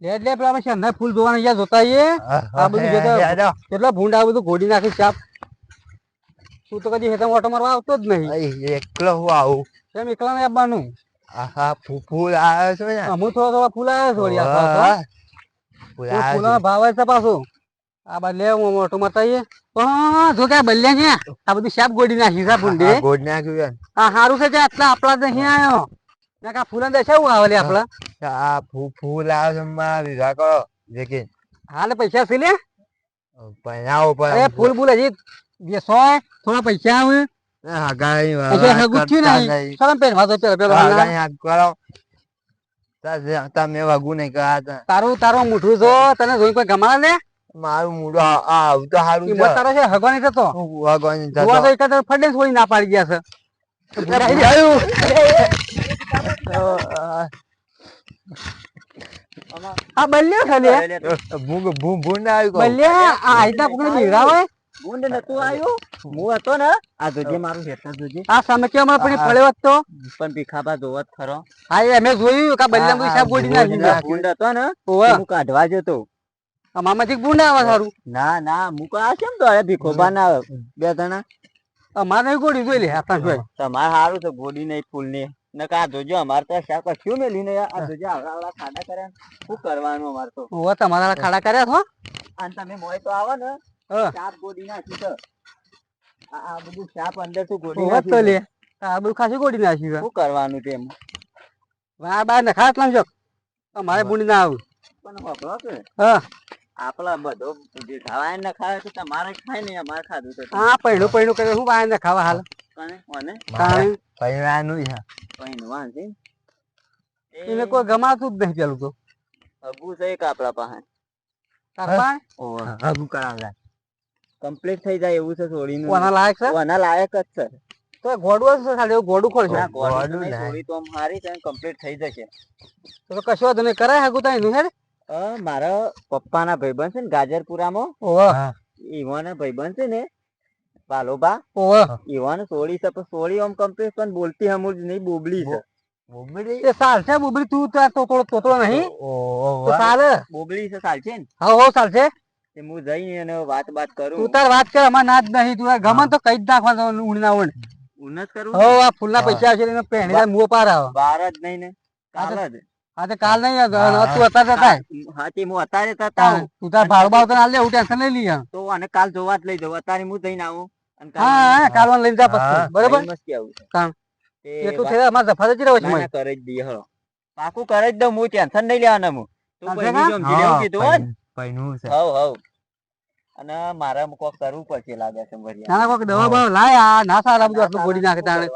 લે લે પેલા અમે શેરના ફૂલ જોવાના અહીંયા જોતા આ બધું જોતા કેટલા ભૂંડ બધું ઘોડી નાખી ચાપ તું તો કદી હેઠળ ઓટો મારવા આવતો જ નહીં. એકલો હું આવું. કેમ એકલા ને આવવાનું? આહા ફૂફૂ આવ્યો છો ને? અમુક થોડા થોડા ફૂલ આવ્યા છે ફૂલોનો ભાવ છે પાછો. આ બાદ લે હું ઓટો મારતા પણ જો કે આ છે. આ બધું શાપ ગોડી નાખી છે. ભૂંડે. આ નાખ્યું આ હારું છે આટલા આપણા જ આવ્યો. ને કા ફૂલન દેખાવું આવે લે આ ફૂલ લાવ્યો છે વિવાહ કરો જે હાલ પૈસા છે લે? પૈણાઓ પર અરે ફૂલ બૂલ હજી બેસો થોડા પૈસા આવે. હગાઈ હજી હગું થયું નહીં ચાલો પહેરવા તો પેલો પેલા હગાઈ હાથ કરો. તમે વાગુ નહીં કા તારું તારું મૂઠું જો તને જોઈ કોઈ ગમાડે લે મારું મૂડો આ હારું તો ઈ મત તારો છે હગવાની થતો. હગવાની થતો. એક ફડે છોડી ના પાડી ગયા છે. આ બલ્યો છે લે ભૂંગ- ભૂં- ભૂંડ આવ્યું બલ્યા આ આઈતા પકડી બીરા હોય ગુંડ નતું આવ્યું હું હતો ને આ જોજે મારું હેઠળ જોજે આ સામે કેમ હમણાં પડ્યો હતો પણ ભીખાબા જોવત ખરો હા એ અમે જોયું કે બલ્યા સાહેબ ગોડી ગુંડ હતો ને હું કાઢવા જતો મામાજી બુંડ આવે સારું ના ના મુકા આ કેમ તો અરે ભીખોબા ના બે જણા અમારે ગોડી જોઈ લે તમારે સારું છે ગોડી નહીં ફૂલની નકા જોજો અમારે તો શાક કશું મેલી ને આ જોજો આવડા ખાડા કર્યા શું કરવાનું અમારે તો? ઓવા તમારા ખાડા કર્યા છો? અને તમે મોય તો આવો ને હા. ગોડી નાખી આ બધું શાપ અંદર શું ગોડી તો લે આ બધું ખાસી ગોડી નાખી શું કરવાનું તેમ વાર બાર ને ખાસ લાવજો તમારે બુંડી ના આવું. પણ વાપરો કે હા. આપણા બધો જે ખાવાય ને ખાવે તો તમારે ખાય ને અમારે ખાધું તો. હા પૈણું પૈણું કરે હું બહાર ને ખાવા હાલ. પૈણાનું છે. પહેરવાન છે એને કોઈ ગમાતું જ નહીં પેલું તો અગુ છે એક આપણા પાસે તાર પાસે કમ્પ્લીટ થઈ જાય એવું છે છોડીનું કોના લાયક છે કોના લાયક જ છે તો એ છે ખાલી એવું ખોલશે ના ગોળું ગોળું નહીં, લાય. છોડી તો આમ છે કમ્પ્લીટ થઈ જશે તો કશું તમે કરાય હગું તાઈ નું અ, મારા પપ્પાના ભાઈબંધ છે ને ગાજરપુરામાં ઓવા હા. ઈવાના ભાઈબંધ છે ને પાલોબા બા ઈવન સોળી છે પણ સોળી ઓમ કમ્પ્લીટ પણ બોલતી હમુ જ નહીં બોબલી છે. બોબલી એ સાલ છે બોબલી તું તો તો તો તો નહીં. ઓ, તો. સાલ. બોબલી છે સાલ છે ને? હા હો સાલ છે. તે હું જઈને એને વાત બાત તું કરું તાર વાત કર અમાર ના જ નહીં તું ગમન ગમે તો કઈ જ નાખવાનું ઉણ ના ઉણ ઉણ જ કરું હો આ ફૂલના પૈસા આવશે એને પહેણી મુઓ પાર આવ. બાર જ નહીં ને કાલ જ. હા તો કાલ નહીં. હા. તું અત્યારે જતા તે હું અત્યારે જતા તું તાર ભાવ ભાવ તો ના લે હું ટેન્શન નહીં લઈ. તો અને કાલ જોવા જ લઈ જવું અત્યારે હું જઈને આવું. અને હા હા લઈને જા પછી બરોબર મસ્તી આવું છે. એટલું થઈ અમાર જફા જ રહ્યો છે ના. ના, કરી જ દઈએ હળો પાકું કરી જ દઉં હું ટેન્શન નહીં લેવાના હું તું સમજી લેવું હા, કીધું હો ને? છે. હવ હવ અને મારે કોક કરવું પડશે લાગે છે વરિયા. નાના કોક દવા બવા લાય આ ના સારા બધું આટલું ગોળી નાખે તાણે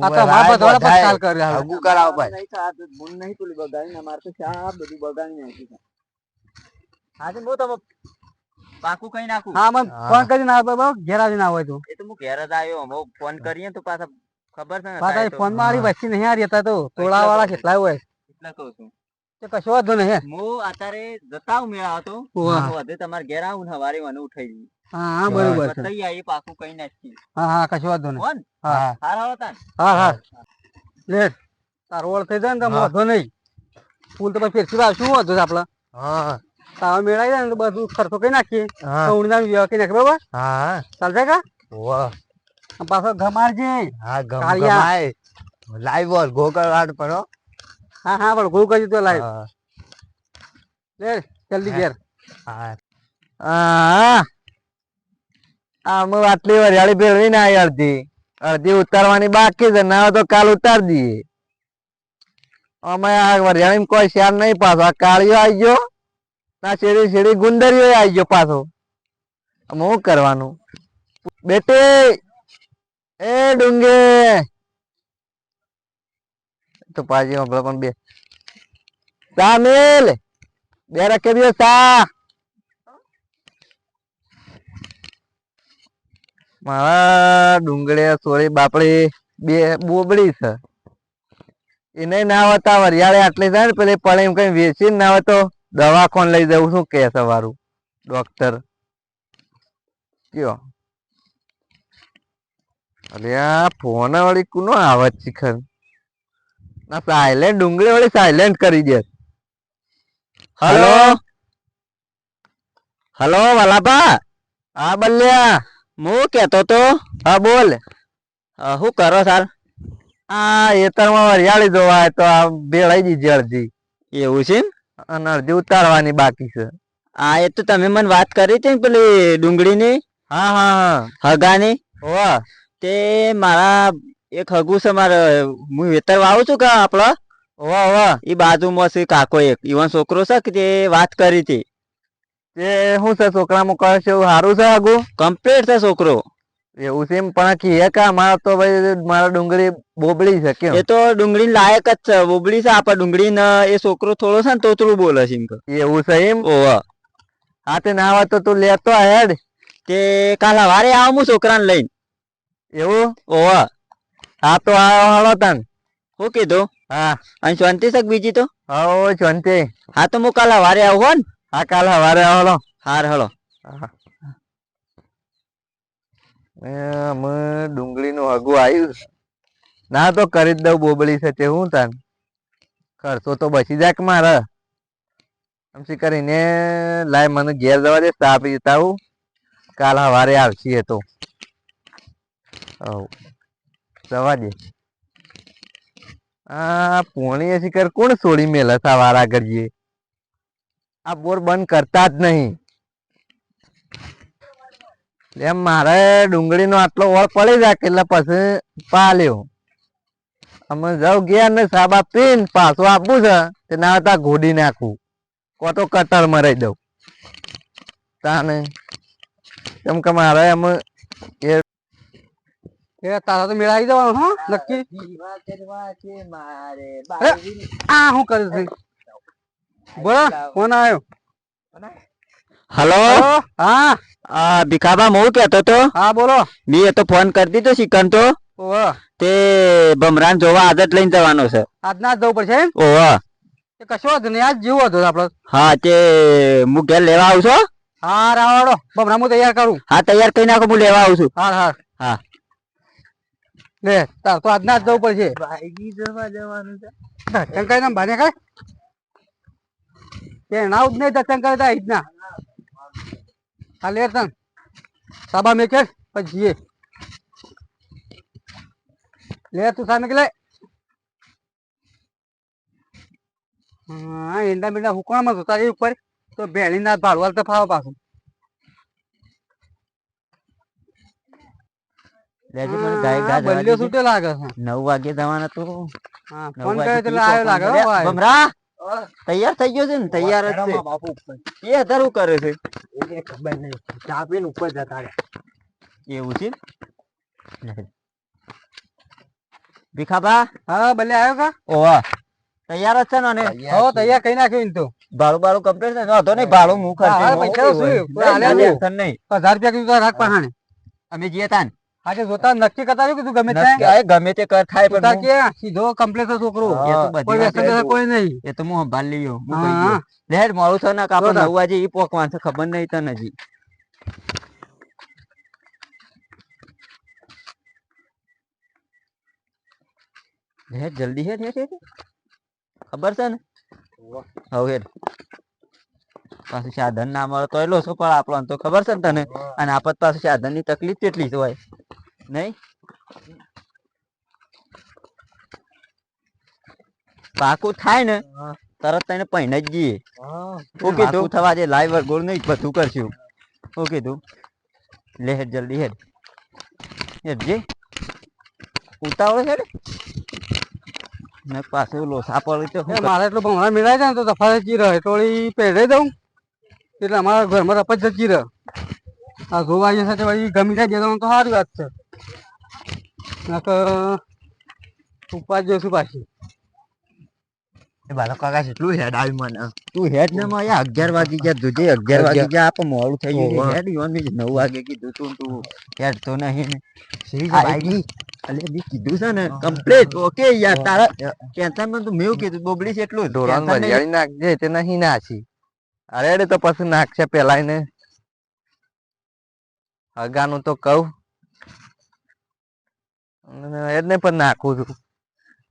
આ તો બધાય- બધા પછી કાલ કરે હાલ. હગું ભાઈ. નહીં આ તો ભૂલ નહીં પેલી બગાડીને અમારે તો શા બધું બગાડી નાખ્યું છે. હું તમે પાકું કઈ નાખું? હા મને ફોન કરી ના બાબા ઘેર આવીને આવે તું. એ તો હું ઘેર જ આવ્યો હું ફોન કરીએ તો પાછા ખબર છે ને પાછા. ફોનમાં મારી વસ્તી નહીં હારી હતા તો ટોળા વાળા કેટલા હોય. કેટલા કહું છું. કશો વાંધો નહીં હું. અત્યારે જતા હું મેળા હતો. વધે તમારે ઘેર આવું ને હવારે મને ઉઠાઈ દઈએ હા હા બરોબર છે. બતાવી આવીએ પાકું કઈ નાખી હા હા કશો વાંધો નહીં. હા હા. હારા હતા ને? હા હા લે તારો ઓળ થઈ જાય ને તો હા. વાંધો નહીં. ફૂલ તો પછી ફેરથી લાવ શું વાંધો છે આપડે હા. તાવા મેળાવી જાય ને તો બધું ખર્ચો કઈ નાખીએ. ઊંડના વ્યવહાર કઈ નાખીએ બરાબર? હા. ચાલશે કા? વાહ. પાછો ગમાડજે હા. ગમાય લાઈવ બોલ ગો કરવાડ પડો હા. હા પણ ગોળ કરજો તો લાઈવ લે જલ્દી ઘેર. હા. આમ આટલી વરિયાળી ભેળવી ના અડધી. અડધી ઉતારવાની બાકી છે ના તો કાલ ઉતાર દઈએ. અમે આ વરિયાળી કોઈ શેર નહીં પાછો. આ કાળિયો આવી ગયો. ના, શેરી શેરી ગુંદરીઓ આવી ગયો પાછો. આમાં કરવાનું? બેટે, એ ડુંગે. તો પાછી આપણે પણ બે. સા મેલ બે રાખે બે સા. મારા ડુંગળી સોળી બાપડી બે બોબડી છે. એને ના હોતા વરિયાળે આટલી થાય ને, પેલી પડે એમ કઈ વેચી ના હોય દવાખાન લઈ જવું શું કે છે ડોક્ટર કયો? અરે આ ફોન વાળી કુનો આવે છે. શિખર ના સાયલેન્ટ ડુંગળી વળી સાયલેન્ટ કરી દે. હલો હલો વાલાપા હા બલ્યા? હું કેતો તો? હા બોલ. શું કરો સાર? આ એતરમાં વરિયાળી જોવા તો આ ભેળાઈ દીધી અડધી. એવું છે અને અડધી ઉતારવાની બાકી છે. હા એ તો તમે મને વાત કરી હતી ને પેલી ડુંગળીની? હા હા હા. હગાની? વાહ તે મારા એક હગુ છે મારે હું વેતર વાવું છું કે આપડે વાહ વાહ એ બાજુમાં છે કાકો એક. ઈવન છોકરો છે કે તે વાત કરી હતી. તે શું છે છોકરા મોકલે છે એવું સારું છે આગુ કમ્પ્લીટ છે છોકરો. એવું છે એમ પણ કીએ કે અમારા તો ભાઈ મારા ડુંગળી બોબળી છે કેમ? એ તો ડુંગળી લાયક જ છે બોબળી છે આપડે ડુંગળી ને એ છોકરો થોડો છે ને તોતરું બોલે છે એમ એવું છે એમ? ઓવા હા તે ના હોય તો તું લેતો હેડ. તે કાલ સવારે આવ હું છોકરાને લઈને. એવું? ઓવા હા તો આવો હળો તન. હું કીધું? હા. અને શાંતિ છે બીજી તો? હા શાંતિ. હા તો હું કાલ સવારે આવું હો ને હા કાલ સવારે આવો હાર હળો અમે ડુંગળીનું હગું આવ્યું ના તો કરી જ દઉં બોબળી છે તે હું તાન. ખર્ચો તો બચી જાય કે મારે એમથી કરીને લાય મને ઘેર જવા દે, ચા પી જતા હું. કાલ સવારે આવશે તો. જવા દે. આ પોણી શિખર કોણ છોડી મેલે સવારા કરીએ આ બોર બંધ કરતા જ નહીં. એમ મારે ડુંગળીનો આટલો ઓળ પડી જાય એટલે પછી પાલ્યો. અમે જવ ગયા ને સાબ આપીને પાછું આપવું છે, તે ના હતા ઘોડી નાખવું કો તો કટર મરાઈ દઉં. તાને કેમ કે મારે એમ એ તારા તો મેળાવી દેવાનો હા? નક્કી? આ શું કરે છે બોલો કોણ આવ્યો. હલો? હા. આ ભીખાબા હું કેતો તો? હા બોલો. મેં તો ફોન કરી દીધો શિકન તો. તે ભમરાન જોવા આદત લઈને જવાનો છે. આજના જ જવું પડશે? ઓહ. કશો નહીં આજ જીવો હતો આપડે. હા તે હું ઘેર લેવા આવું છું હા? રાવાડો ભમરા હું તૈયાર કરું. હા તૈયાર કરી નાખો હું લેવા આવું છું. હા હા હા. લે તાર તો આજના જ જવું પડશે. ભાઈ જવા જવાનું છે શંકર નામ ભાને કાય તે નાવ જ નહીં શંકર તા હા લે તન સાબા મેં કે પછી જઈએ લે તું સામે કે લે. હા ઈંડા મીંડા હુકવામાં જોતા? રહી ઉપર. તો ભેળી ના ભાડવાલ તો ફાવો પાછું. લેજો મને ગાય ગા બલ્યો. છૂટે લાગે છે. નવ વાગે જવાના તો. હા ફોન કર્યો કરે એટલે આવ્યો લાગે હો ભાઈ. ભમરા તૈયાર થઈ ગયો છે ને તૈયાર જ છે. બાપુ એ અત્યારે કરે છે? એને ખબર નહીં. ચા પીને ઉપર જતા રહ્યા એવું છે? ભીખાબા હા ભલે આવ્યો કા? ઓવા તૈયાર જ છે ને અને હો તૈયાર કઈ નાખ્યું ને તો. ભાડું ભાડું કમ્પ્લીટ છે? વાંધો નહીં ભાડું હું ખર્ચી. પૈસા શું? નહીં. હજાર રૂપિયા કીધું તો રાખ પહાણે. અમે જઈએ તાન આજે જોતા નક્કી કરતા રહ્યું કીધું ગમે ત્યાં ગમે તે કર થાય પણ કે સીધો કમ્પ્લેટ છોકરો. કોઈ વ્યસન કોઈ નહીં. એ તો હું સંભાળી લીયો હું કહી. લેડ મોડું થયું ને કે આપણે જોતા. ઈ પોકવાન છે ખબર નહીં તને હજી. હેડ જલ્દી હેડ હેડ હેડ. ખબર છે ને? હવે હેડ. પાછું સાધન ના મળે તો એલો શું પણ આપણને તો ખબર છે ને તને? અને આપત પાછું સાધનની તકલીફ કેટલી હોય. નહીં? પાકું થાય ને તરત તને પહેણ જ જઈએ. ઓકે કીધું? થવા દે લાઈવ ગોળ નહીં બધું કરશું. ઓકે કીધું? લે હેડ જલ્દી હેડ. હેડ જે. ઉતાવળ છે ને? પાછું લોસા પડી તો મારે એટલું ભમણા મેળાય છે ને તો તફાવત જી રહે થોડી પહેરે દઉં. એટલે અમારા ઘરમાં રપજ જતી રહે આ જોવાઈ સાથે વળી ગમી જાય તો સારી વાત છે. ઉપવાસ જોશું પાછી. એ બાળક કાકા કેટલું હેડ આવી મને. તું હેડ ને? માં યાર અગિયાર વાગી ગયા દુજે અગિયાર વાગી ગયા આપ મોડું થઈ ગયું હેડ યોન બી નવ વાગે કીધું તું તું હેડ તો નહીં ને. સી આ અલે બી કીધું છે ને કમ્પ્લીટ ઓકે યાર તારા ટેન્શનમાં તું મેં કીધું બોબડી છે એટલું ધોરણ. વરિયાળી નાખજે તે નહીં નાખી. અરે તો પછી નાખશે પેલા ને હગાનું તો કહું. એ જ ને પણ નાખું છું.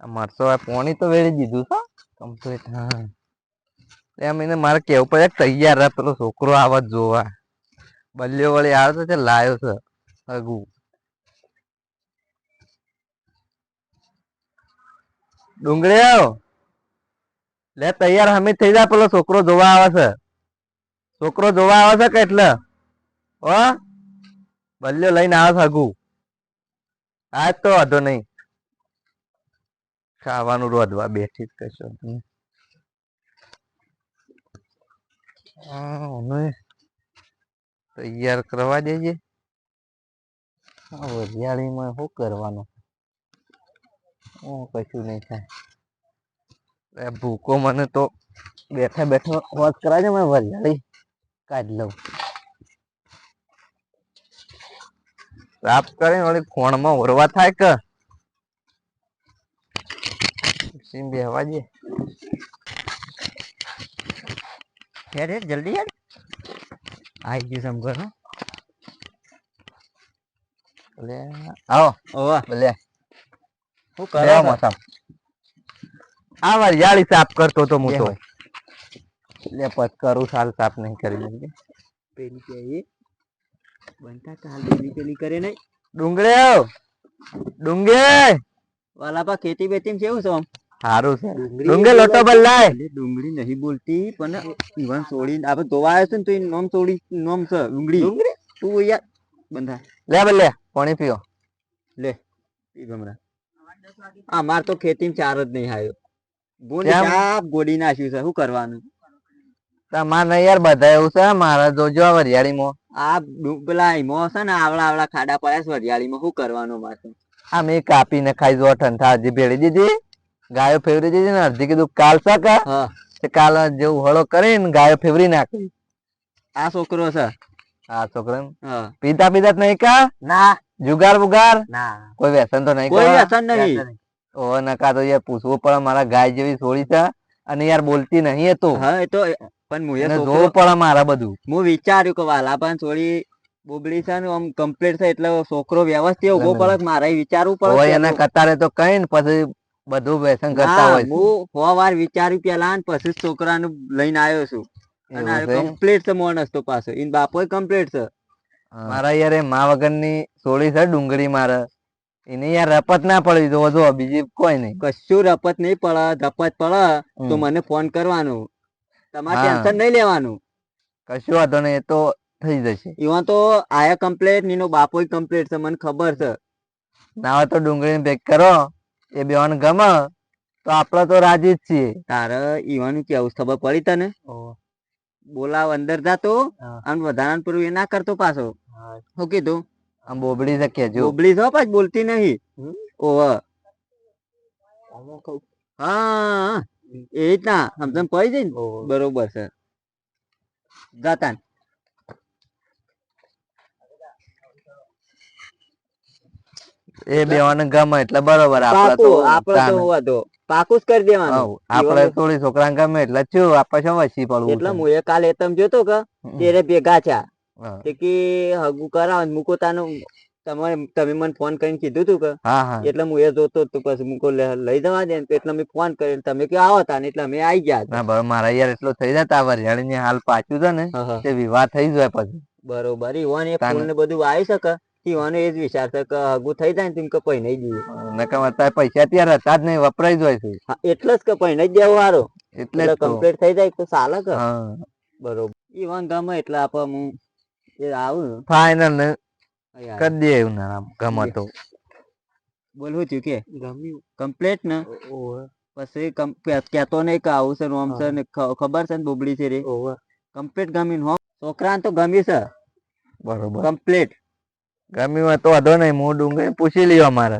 મારસો આ પોણી તો વેળી દીધું છો કમ્પ્લીટ હા એમ એને મારે કેવું પડે, તૈયાર રહે પેલો છોકરો આવે જોવા. બલ્યો વળી આવે તો તે લાયો છે અગુ ડુંગળી લે તૈયાર હમે થઈ જા પેલો છોકરો જોવા આવે છે. છોકરો જોવા આવે છે કે એટલે? હો? બલ્યો લઈને આવે છે અગુ આજ તો વાંધો નહીં. ખાવાનું રોધવા બેઠી જ કશો. આ તૈયાર કરવા દેજે. આ વરિયાળીમાં શું કરવાનું? કશું નહીં થાય. ભૂકો મને તો બેઠા બેઠા વાત કરાય મેં વરિયાળી કાઢી લઉં. સાફ કરીને વળી ખોણમાં ઓરવા થાય કે? સીમ બેહવા જે હેડ હેડ જલ્દી હેડ. આઈ ગયું સમજો ને લે આવો. ઓવા. લે. હું કરો મોસમ. આ વરિયાળી સાફ કરતો તો તો. લે પત કરું સાલ સાફ નહીં કરી લેજે. પેલી કે બનતા કાલ પેલી પેલી કરે નહીં. ડુંગરે ડુંગે વાલા પા ખેતી બેતી કેવું છો સારું છે. ડુંગળી લોટો બદલાય ડુંગળી નહીં બોલતી પણ ઈવન સોડી આપણે ધોવા આવ્યો છે ને તો એ નોમ સોડી નોમ છે ડુંગળી. તું યાર બંધા. લે બલે પાણી પીઓ. લે પી ગમરા. આ માર તો ખેતી ચાર જ નહીં આવ્યો બોલ કેમ? ગોડી નાખ્યું છે? શું કરવાનું? તમારે યાર બધા એવું છે મારા જોજો વરિયાળીમાં આ પેલા એમાં છે ને આવડા આવડા ખાડા પડ્યા છે વરિયાળીમાં શું કરવાનું મારે? આ મેં કાપીને ખાઈ જો ઠંઠા હજી ભેળી દીધી. ગાયો ફેવરી દીધી ને અડધી કીધું કાલ તે કાલ જેવું હળો કરીને ગાયો ફેવરી નાખી. આ છોકરો છે? આ છોકરા પીતા પીતા નહીં કા? ના. જુગાર બુગાર? ના. કોઈ વ્યસન તો નહીં કોઈ વ્યસન નહીં. ઓ નકા તો યાર પૂછવું પડે મારા ગાય જેવી છોડી છે અને યાર બોલતી નહીં એ તો. હા એ તો પણ હું એ જોવું પડે મારા બધું. હું વિચાર્યું કે વાલા પણ થોડી બોબડી છે ને આમ કમ્પ્લીટ છે એટલે છોકરો વ્યવસ્થિત ઊભો પડે મારે વિચારવું પડે એના કતારે તો કઈ ને પછી બધું વ્યસન કરતા હોય. હું સો વાર વિચાર્યું પેલા ને પછી છોકરાને લઈને આવ્યો છું. અને કમ્પ્લીટ છે મોણસ તો પાછો. ઇન બાપો કમ્પ્લીટ છે. મારા યાર એ મા વગરની સોળી છે ડુંગળી મારે. એને યાર રપત ના પડી. જો જો બીજી કોઈ નહીં. કશું રપત નહીં પડે રપત પડે તો મને ફોન કરવાનું. તમારે હા. ટેન્શન નહીં લેવાનું. કશું વાંધો નહીં એ તો થઈ જશે. ઈવન તો આયા કમ્પ્લેટ નીનો બાપો કમ્પ્લેટ છે મને ખબર છે. ના હોય તો ડુંગળી ભેગ કરો એ બેવાન ગમે તો આપણે તો રાજી જ છીએ. તારે ઈવાનું કેવું છે ખબર પડી તને? બોલાવ અંદર જાતો હા. અને વધારાનું પૂરું એ ના કરતો પાછો. શું કીધું? આમ બોબડી છે કેજો બોબલી છો પાછ બોલતી નહીં. ઓવ. હા. એ રીતના સમજણ પડી જાય ને? બરોબર છે. જાતા એ બેવાને ગમે એટલે બરોબર આપડે તો આપડે તો હોવા તો પાકું જ કરી દેવાનું. આપડે થોડી છોકરા ગમે એટલે શું આપણે શું વસી પડવું એટલે હું એ કાલે તમે જોતો કે. તેરે ભેગા છે કે હગું કરાવ મૂકો તાનું તમારે તમે મને ફોન કરીને કીધું તું કે હા હા. એટલે હું એ જોતો તો પછી મૂકો લઈ જવા દે તો એટલે મેં ફોન કર્યો તમે કે આવો તા ને એટલે અમે આવી ગયા ના બરોબર મારા યાર એટલો થઈ જતા વરિયાળી ની હાલ પાછું છે ને તે વિવાહ થઈ જાય પછી. બરોબર ઈવન એ ફોન ને બધું આવી શકે ઈવાનો એ જ વિચાર છે કે હગું થઈ જાય ને તેમ કે પૈ નહીં જઈએ. નકમ અત્યારે પૈસા ત્યારે હતા જ નહીં વપરાઈ જાય છે. એટલે જ કે પૈ નહીં દેવો દેવું એટલે કમ્પ્લીટ થઈ જાય તો ચાલે કે. હા. બરોબર. ઈવન ગમે એટલે આપે હું એ આવું. ફાઈનલ ફાઇનલ ને. કરી દે એવું ના ગમે તો. બોલવું થયું કે? ગમ્યું. કમ્પ્લેટ ને? પછી કેતો નહીં કે આવું છે રોમ છે ને ખબર છે ને બોબડી છે રે? કમ્પ્લેટ ગમ્યું હો. છોકરાને તો ગમ્યું છે? બરોબર. કમ્પ્લેટ ગમ્યું હોય તો વાંધો નહીં હું ડુંગળી પૂછી લ્યો અમારે.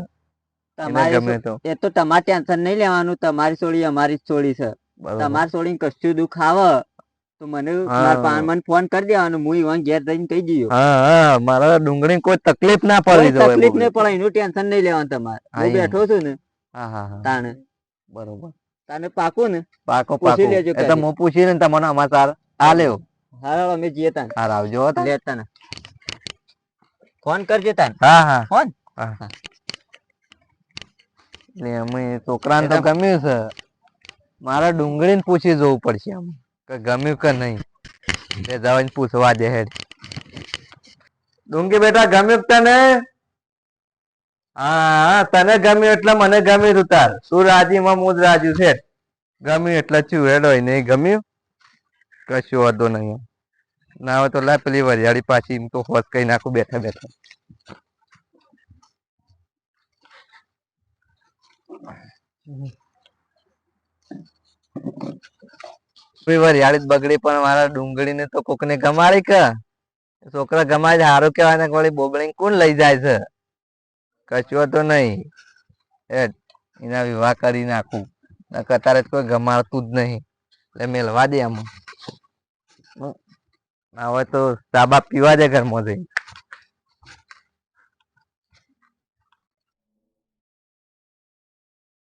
ગમે તો એ તો તમારે ટેન્શન નહીં લેવાનું તમારી સોળી અમારી જ સોળી છે. બરોબર. તમારી સોળી કશું દુખ આવે. તો મને મને ફોન કરી દેવાનો હું ઈવન ઘેર જઈને કહી દઉં હા હા મારે ડુંગળી કોઈ તકલીફ ના તકલીફ નહીં પડે એનું ટેન્શન નહીં લેવાનું તમારે. હું બેઠો છું ને હા હા હા. તાણે. બરોબર. તાને પાકું ને પાકો પૂછી પાકો. લેજો એ તો. હું પૂછીને તમને અમાર આ લેવો અમે જઈએ તાને હાર આવજો લેતા ને. ફોન કરજે તાને હા હા. ફોન? હા. હા. ને અમે છોકરાને તો ગમ્યું છે. મારે ડુંગળીને પૂછી જવું પડશે આમ કે ગમ્યું કે નહીં? તે જવાને પૂછવા દે હેડ. ડુંગી બેટા, ગમ્યું તને? હા તને ગમ્યું એટલે મને ગમ્યું તું તાર. શું રાજીમાં હું જ રાજી છે ગમ્યું એટલે છું, હેડો નહીં, ગમ્યું? કશું વાંધો નહીં ના હોય તો લા પેલી વરિયાળી પાછી એમ તો હોશ કઈ નાખું બેઠા બેઠા. કોઈ વરિયાળી જ બગડી, પણ મારા ડુંગળીને તો કોકને ગમાડી કે. છોકરા ગમાય છે સારું કહેવાય, ને વળી બોગડી કોણ લઈ જાય છે? કચવો તો નહીં. હેડ એના વિવાહ કરી નાખું. કતારે કોઈ ગમાડતું જ નહીં. એટલે મેલવા દે આમ. હવે તો સાબા પીવા દે ઘરમાં જઈને.